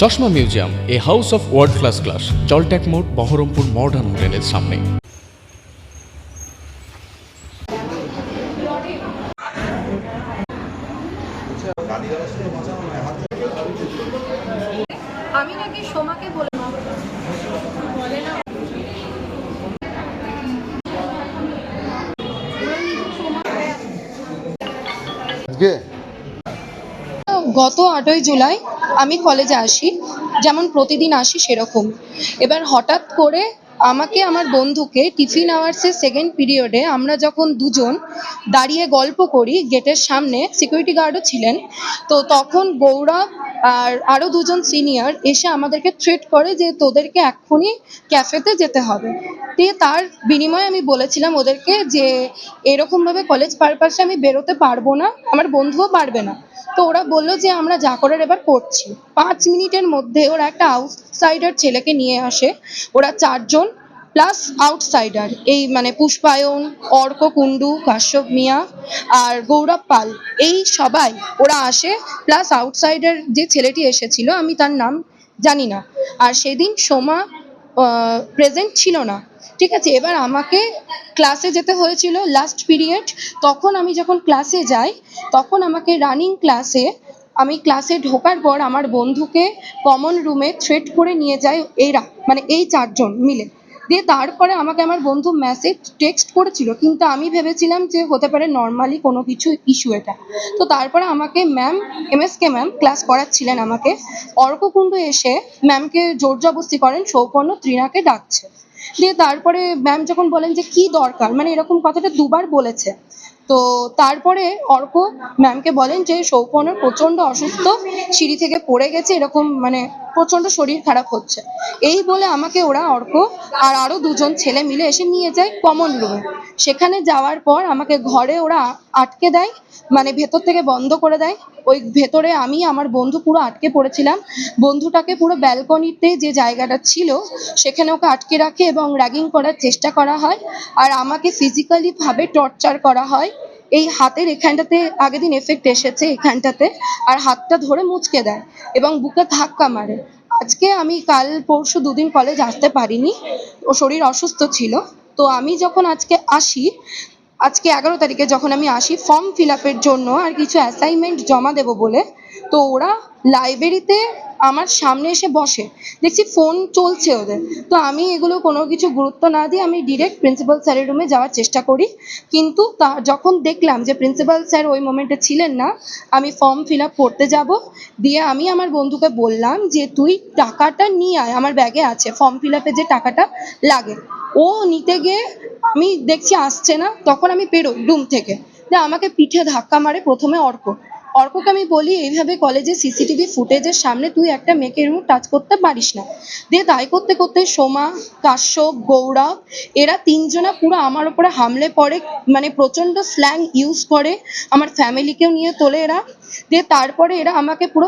চশমা museum a house of world class class জলট্যাক মোড় Berhampore modern হোটেলের সামনে। আমি নাকি সোমাকে বলে বলে না আজকে? গত আটই জুলাই আমি কলেজে আসি যেমন প্রতিদিন আসি সেরকম। এবার হঠাৎ করে আমাকে আমার বন্ধুকে টিফিন আওয়ার্সের সেকেন্ড পিরিয়ডে আমরা যখন দুজন দাঁড়িয়ে গল্প করি, গেটের সামনে সিকিউরিটি গার্ডও ছিলেন, তো তখন গৌরব আর আরও দুজন সিনিয়র এসে আমাদেরকে থ্রেট করে যে তোদেরকে এক্ষুনি ক্যাফেতে যেতে হবে। দিয়ে তার বিনিময়ে আমি বলেছিলাম ওদেরকে যে এরকমভাবে কলেজ পারপাসে আমি বেরোতে পারব না, আমার বন্ধুও পারবে না। তো ওরা বলল যে আমরা যা করার এবার করছি। পাঁচ মিনিটের মধ্যে ওরা একটা আউটসাইডার ছেলেকে নিয়ে আসে, ওরা চারজন প্লাস আউটসাইডার এই মানে পুষ্পায়ন, অর্ক, কুণ্ডু, কাশ্যপ মিয়া আর গৌরব পাল, এই সবাই ওরা আসে। প্লাস আউটসাইডার যে ছেলেটি এসেছিল, আমি তার নাম জানি না। আর সেদিন সোমা প্রেজেন্ট ছিল না। ঠিক আছে, এবার আমাকে ক্লাসে যেতে হয়েছিল লাস্ট পিরিয়ড তখন আমি যখন ক্লাসে যাই, তখন আমাকে রানিং ক্লাসে আমি ক্লাসে ঢোকার পর আমার বন্ধুকে কমন রুমে থ্রেট করে নিয়ে যায় এরা মানে এই চারজন মিলে। দিয়ে তারপরে আমাকে আমার বন্ধু মেসেজ টেক্সট করেছিল। কিন্তু আমি ভেবেছিলাম যে হতে পারে নর্মালি কোনো কিছু ইস্যু এটা। তো তারপরে আমাকে ma'am M S K ma'am class করাচ্ছিলেন আমাকে। অর্ককুণ্ড এসে ম্যামকে জোর জবস্তি করেন, সৌপর্ণ ত্রিনাকে ডাকছে। দিয়ে তারপরে ম্যাম যখন বলেন যে কি দরকার মানে এরকম কথাটা দুবার বলেছে। তো তারপরে অর্ক ম্যামকে বলেন যে সৌপর্ণ প্রচণ্ড অসুস্থ, সিঁড়ি থেকে পড়ে গেছে, এরকম মানে প্রচণ্ড শরীর খারাপ হচ্ছে। এই বলে আমাকে ওরা অর্ক আর আরও দুজন ছেলে মিলে এসে নিয়ে যায় কমন রুমে। সেখানে যাওয়ার পর আমাকে ঘরে ওরা আটকে দেয় মানে ভেতর থেকে বন্ধ করে দেয়। ওই ভেতরে আমি আমার বন্ধু পুরো আটকে পড়েছিলাম। বন্ধুটাকে পুরো ব্যালকনিতে যে জায়গাটা ছিল, সেখানে ওকে আটকে রাখে এবং র্যাগিং করার চেষ্টা করা হয়। আর আমাকে ফিজিক্যালি ভাবে টর্চার করা হয়। এই হাতের এখানটাতে আগের দিন এফেক্ট এসেছে এখানটাতে, আর হাতটা ধরে মুচকে দেয় এবং বুকে ধাক্কা মারে। আজকে আমি কাল পরশু দুদিন কলেজ আসতে পারিনি, ও শরীর অসুস্থ ছিল। তো আমি যখন আজকে আসি, আজকে এগারো তারিখে যখন আমি আসি ফর্ম ফিল আপের জন্য আর কিছু অ্যাসাইনমেন্ট জমা দেবো বলে, তো ওরা লাইব্রেরিতে আমার সামনে এসে বসে। দেখছি ফোন চলছে ওদের। তো আমি এগুলো কোনো কিছু গুরুত্ব না দিয়ে আমি ডিরেক্ট প্রিন্সিপাল স্যারের রুমে যাওয়ার চেষ্টা করি। কিন্তু তা যখন দেখলাম যে প্রিন্সিপাল স্যার ওই মোমেন্টে ছিলেন না, আমি ফর্ম ফিল আপ করতে যাব। দিয়ে আমি আমার বন্ধুকে বললাম যে, তুই টাকাটা নিয়ে আয়, আমার ব্যাগে আছে। ফর্ম ফিল আপে যে টাকাটা লাগে, ও নিতে গিয়ে আমি দেখছি আসছে না। তখন আমি বেরোই রুম থেকে। আমাকে পিঠে ধাক্কা মারে প্রথমে অর্ক। অর্ককে আমি বলি, এইভাবে কলেজে সিসিটিভি ফুটেজের সামনে তুই একটা মেয়েকে এরকম টাচ করতে পারিস না। দিয়ে তাই করতে করতে সোমা, কাশ্যপ, গৌরব, এরা তিনজনা পুরো আমার ওপরে হামলে পড়ে মানে প্রচণ্ড স্ল্যাং ইউজ করে, আমার ফ্যামিলিকেও নিয়ে তোলে এরা। দিয়ে তারপরে এরা আমাকে পুরো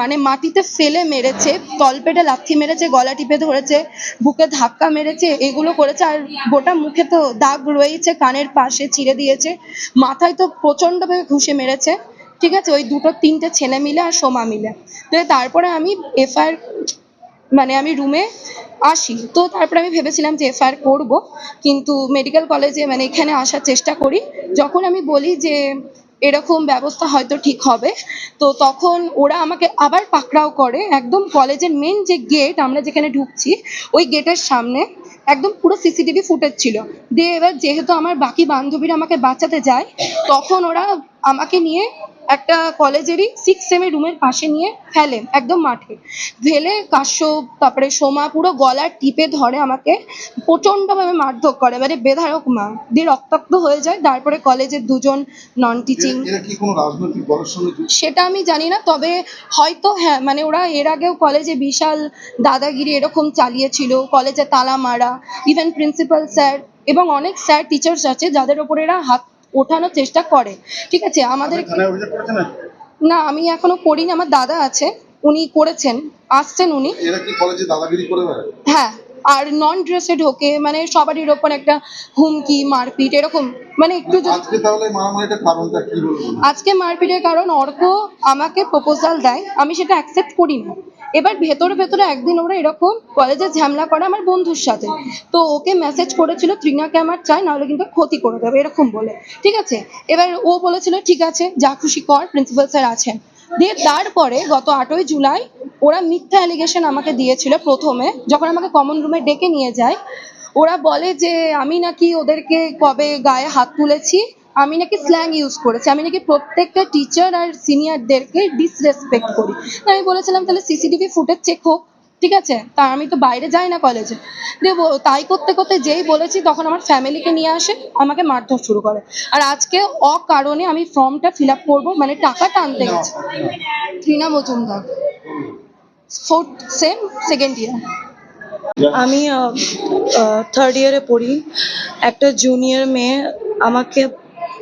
মানে মাটিতে ফেলে মেরেছে, তলপেটে লাথি মেরেছে, গলা টিপে ধরেছে, বুকে ধাক্কা মেরেছে, এগুলো করেছে, আর গোটা মুখে তো দাগ রয়েছে কানের পাশে চিড়ে দিয়েছে, মাথায় তো প্রচণ্ডভাবে ঘুষে মেরেছে। ঠিক আছে? ওই দুটো, তিনটে ছেলে মিলে আর সোমা মিলে। তো তারপরে আমি এফআইআর মানে আমি রুমে আসি। তো তারপরে আমি ভেবেছিলাম যে এফআইআর করব, কিন্তু মেডিকেল কলেজে মানে এখানে আসার চেষ্টা করি। যখন আমি বলি যে এরকম ব্যবস্থা হয়তো ঠিক হবে, তো তখন ওরা আমাকে আবার পাকড়াও করে। একদম কলেজের মেন যে গেট আমরা যেখানে ঢুকছি, ওই গেটের সামনে একদম পুরো সিসিটিভি ফুটেজ ছিল। দিয়ে এবার যেহেতু আমার বাকি বান্ধবীরা আমাকে বাঁচাতে যায়, তখন ওরা আমাকে নিয়ে একটা কলেজেরই সিক্স সেমের রুমের পাশে নিয়ে ফেলে একদম মাঠে। ফেলে কাশ্যপ তারপরে সোমা পুরো গলার টিপে ধরে আমাকে। প্রচণ্ডভাবে মারধর করে মানে বেধারক মা। দিয়ে রক্তাক্ত হয়ে যায় তারপরে কলেজের দুজন নন টিচিং? সেটা আমি জানি না তবে হয়তো হ্যাঁ মানে ওরা এর আগেও কলেজে বিশাল দাদাগিরি এরকম চালিয়েছিল কলেজে তালা মারা ইভেন প্রিন্সিপাল স্যার এবং অনেক স্যার টিচার্স আছে যাদের ওপর এরা হাত ওঠানোর চেষ্টা করে। ঠিক আছে আমাদের না? আমি এখনও করিনি আমার দাদা আছে উনি করেছেন আসছেন উনি। হ্যাঁ আর নন ড্রেসে ঢোকে মানে সবারই ওপর একটা হুমকি মারপিট এরকম মানে একটু যদি আজকে তাহলে মারামারিটা কারণটা কি বলব আজকে মারপিটের কারণ অর্ক আমাকে প্রপোজাল দেয় আমি সেটা অ্যাকসেপ্ট করি না এবার ভেতরে ভেতরে একদিন ওরা এরকম কলেজে ঝামেলা করে আমার বন্ধুর সাথে। তো ওকে মেসেজ করেছিল, ত্রিনাকে আমার চাই, নাহলে কিন্তু ক্ষতি করে দেবে, এরকম বলে। ঠিক আছে? এবার ও বলেছিল, ঠিক আছে, যা খুশি কর প্রিন্সিপাল স্যার আছেন। দিয়ে তারপরে গত আটই জুলাই ওরা মিথ্যা অ্যালিগেশন আমাকে দিয়েছিল প্রথমে, যখন আমাকে কমন রুমে ডেকে নিয়ে যায়। ওরা বলে যে, আমি নাকি ওদেরকে কবে গায়ে হাত তুলেছি? আমি নাকি স্ল্যাং ইউজ করেছি। আমি নাকি প্রত্যেকটা টিচার আর সিনিয়রদেরকে ডিসরেসপেক্ট করি। আমি বলেছিলাম, তাহলে সিসিটিভি ফুটেজ চেক হোক, ঠিক আছে? তা আমি তো বাইরে যাই না কলেজে তাই করতে করতে যেই বলেছি, তখন আমার ফ্যামিলিকে নিয়ে আসে, আমাকে মারধর শুরু করে। আর আজকে অকারণে আমি ফর্মটা ফিল আপ করব মানে টাকা আনতে গেছি। Trina Majumdar. Fourth sem second year আমি থার্ড ইয়ারে পড়ি। একটা জুনিয়র মেয়ে আমাকে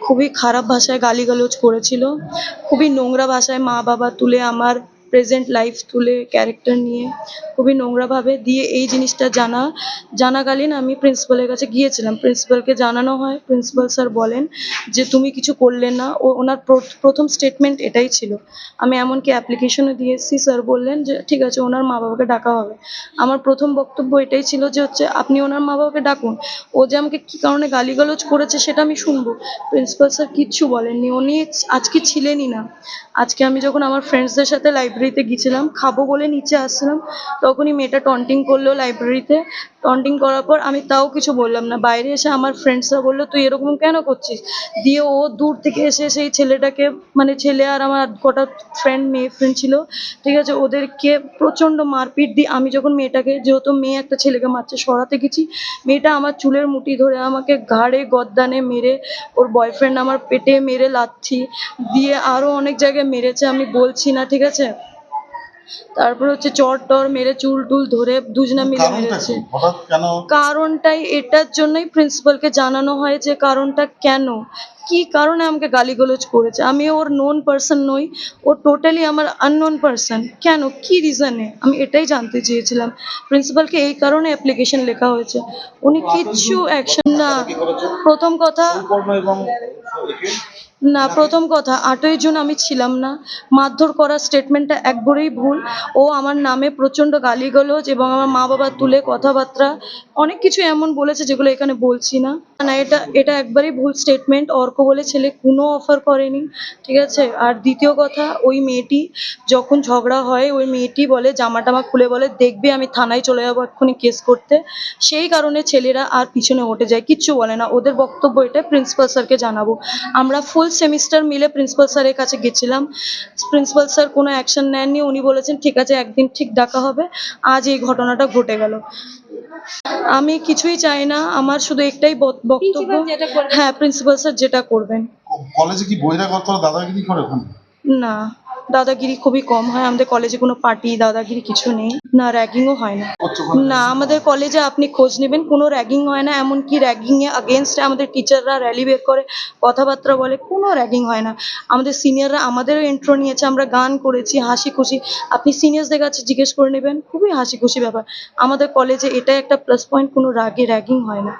খুবই খারাপ ভাষায় গালিগালোজ করেছিল। খুবই নোংরা ভাষায় মা বাবা তুলে আমার প্রেজেন্ট লাইফ তুলে ক্যারেক্টার নিয়ে খুবই নোংরাভাবে দিয়ে এই জিনিসটা জানা, জানাকালীন আমি প্রিন্সিপালের কাছে গিয়েছিলাম। প্রিন্সিপালকে জানানো হয় প্রিন্সিপাল স্যার বলেন যে, তুমি কিছু করলে না। ও ওনার প্র- প্রথম স্টেটমেন্ট এটাই ছিল। আমি এমনকি অ্যাপ্লিকেশনও দিয়ে এসেছি স্যার বললেন যে, ঠিক আছে, ওনার মা বাবাকে ডাকা হবে। আমার প্রথম বক্তব্য এটাই ছিল যে হচ্ছে, আপনি ওনার মা বাবাকে ডাকুন। ও যে আমাকে কী কারণে গালিগালোজ করেছে সেটা আমি শুনব। প্রিন্সিপাল স্যার কিচ্ছু বলেননি। উনি আজকে ছিলেনই না। আজকে আমি যখন আমার ফ্রেন্ডসদের সাথে লাইব্রেরিতে গিয়েছিলাম, খাব বলে নিচে আসছিলাম, তখনই মেয়েটা টন্টিং করল লাইব্রেরিতে। টন্টিং করার পর আমি তাও কিছু বললাম না। বাইরে এসে আমার ফ্রেন্ডসরা বলল, তুই এরকম কেন করছিস? দিয়ে ও দূর থেকে এসে সেই ছেলেটাকে মানে ছেলে আর আমার কটা ফ্রেন্ড মেয়ে ফ্রেন্ড ছিল, ঠিক আছে? ওদেরকে প্রচণ্ড মারপিট দিয়ে আমি যখন মেয়েটাকে, যেহেতু মেয়ে একটা ছেলেকে মারছে, সরাতে গেছি। মেয়েটা আমার চুলের মুঠি ধরে আমাকে ঘাড়ে গদ্দানে মেরে, ওর বয়ফ্রেন্ড আমার পেটে মেরে লাচ্ছি দিয়ে আরও অনেক জায়গায় মেরেছে, আমি বলছি না, ঠিক আছে? তারপর হচ্ছে চট টর মেরে চুল টুল ধরে দুজনা মিলে মেরেছে। কারণটাই এটার জন্যই প্রিন্সিপালকে জানানো হয় যে কারণটা কেন? কি কারণে আমাকে গালিগালোজ করেছে? আমি ওর নোন পার্সন নই ও টোটালি আমার আননোন পার্সন কেন? কি রিজনে আমি এটাই জানতে চেয়েছিলাম। প্রিন্সিপালকে এই কারণে অ্যাপ্লিকেশন লেখা হয়েছে। উনি কিচ্ছু অ্যাকশন না। প্রথম কথা না, প্রথম কথা, আটই জুন আমি ছিলাম না। মারধর করার স্টেটমেন্টটা একবারেই ভুল। ও আমার নামে প্রচণ্ড গালিগালোজ এবং আমার মা বাবা তুলে কথাবার্তা, অনেক কিছু এমন বলেছে যেগুলো এখানে বলছি না। না, এটা এটা একবারেই ভুল স্টেটমেন্ট অর্ক বলে ছেলে কোনো অফার করেনি, ঠিক আছে? আর দ্বিতীয় কথা, ওই মেয়েটি যখন ঝগড়া হয়, ওই মেয়েটি বলে জামা টামা খুলে বলে, দেখবে, আমি থানায় চলে যাব এক্ষুনি কেস করতে। সেই কারণে ছেলেরা আর পিছনে হটে যায়, কিচ্ছু বলে না। ওদের বক্তব্য এটা প্রিন্সিপাল স্যারকে জানাব। আমরা ফুল সেমিস্টার মিলে প্রিন্সিপাল স্যারের কাছে গেছিলাম। প্রিন্সিপাল স্যার কোনো অ্যাকশন নেননি উনি বলেছেন ঠিক আছে একদিন ঠিক ডাকা হবে আজ এই ঘটনাটা ঘটে গেল। আমি কিছুই চাই না আমার শুধু একটাই বক- বক্তব্য। হ্যাঁ প্রিন্সিপাল স্যার যেটা করবেন। কলেজে কি বহিরাগত দাদাগিরি করে না। দাদাগিরি খুবই কম হয়। আমাদের কলেজে কোনো পার্টি দাদাগিরি কিছু নেই। না র্যাগিংও হয় না। না, আমাদের কলেজে আপনি খোঁজ নেবেন। কোনো র্যাগিং হয় না। এমনকি র্যাগিংয়ে আগেনস্টে আমাদের টিচাররা র্যালি বের করে, কথাবার্তা বলে, কোনো র্যাগিং হয় না। আমাদের সিনিয়ররা আমাদেরও এন্ট্রো নিয়েছে। আমরা গান করেছি হাসি খুশি আপনি সিনিয়রসদের কাছে জিজ্ঞেস করে নেবেন। খুবই হাসি খুশি ব্যাপার। আমাদের কলেজে এটা একটা প্লাস পয়েন্ট কোনো রাগে র্যাগিং হয় না।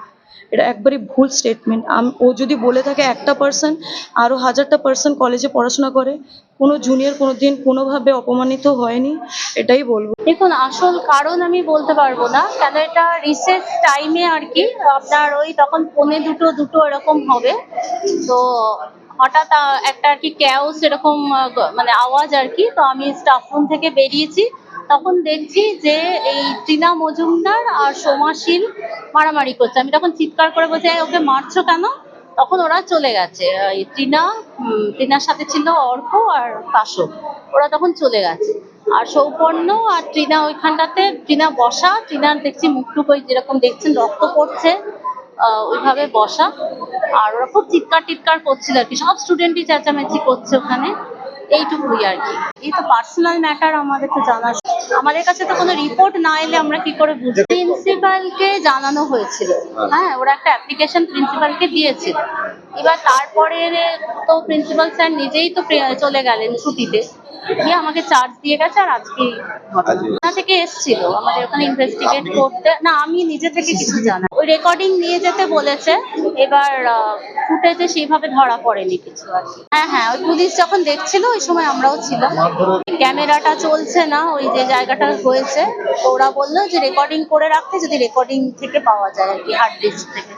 এটা একবারই ভুল স্টেটমেন্ট ও যদি বলে থাকে একটা পার্সন আরও হাজারটা পার্সন কলেজে পড়াশোনা করে কোনো জুনিয়র কোনো দিন কোনোভাবে অপমানিত হয়নি এটাই বলব। দেখুন আসল কারণ আমি বলতে পারব না কেন এটা রিসেস টাইমে আর কি আপনার ওই তখন পৌনে দুটো দুটো এরকম হবে। তো হঠাৎ একটা আর কি ক্যাওস এরকম মানে আওয়াজ আর কি তো আমি স্টাফ রুম থেকে বেরিয়েছি। তখন দেখছি যে এই টিনা মজুমদার আর সোমাশীল মারামারি করছে। আমি তখন চিৎকার করে বলছি "এই, ওকে মারছো কেন? তখন ওরা চলে গেছে। টিনা টিনার সাথে ছিল অর্ক আর পাশক ওরা তখন চলে গেছে। আর সৌপর্ণ আর টিনা ওইখানটাতে, টিনা বসা, টিনা দেখছি মুখটুক ওই যেরকম দেখছেন, রক্ত পড়ছে ওইভাবে বসা। আর ওরা খুব চিৎকার টিৎকার করছিল আর কি। সব স্টুডেন্টই চেঁচামেচি করছে ওখানে। এইটুকুই আর কি। এই তো পার্সোনাল ম্যাটার আমাদের তো জানা আমাদের কাছে তো কোনো রিপোর্ট না এলে আমরা কি করে বুঝব? প্রিন্সিপালকে জানানো হয়েছিল। হ্যাঁ ওরা একটা অ্যাপ্লিকেশন প্রিন্সিপালকে দিয়েছিল এবার তারপরে তো প্রিন্সিপাল স্যার নিজেই তো চলে গেলেন ছুটিতে। দিয়ে আমাকে চার্জ দিয়ে গেছে আর আজকে। ঘটনা থেকে এসেছিল আমাদের ওখানে ইনভেস্টিগেট করতে। না আমি নিজে থেকে কিছু জানা ওই রেকর্ডিং নিয়ে যেতে বলেছে এবার ফুটেজে সেইভাবে ধরা পড়েনি কিছু আর কি। হ্যাঁ হ্যাঁ ওই পুলিশ যখন দেখছিল ওই সময় আমরাও ছিলাম। ক্যামেরাটা চলছে না ওই যে জায়গাটা হয়েছে। ওরা বলল যে রেকর্ডিং করে রাখতে যদি রেকর্ডিং থেকে পাওয়া যায় আর কি হার্ড ডিস্ক থেকে।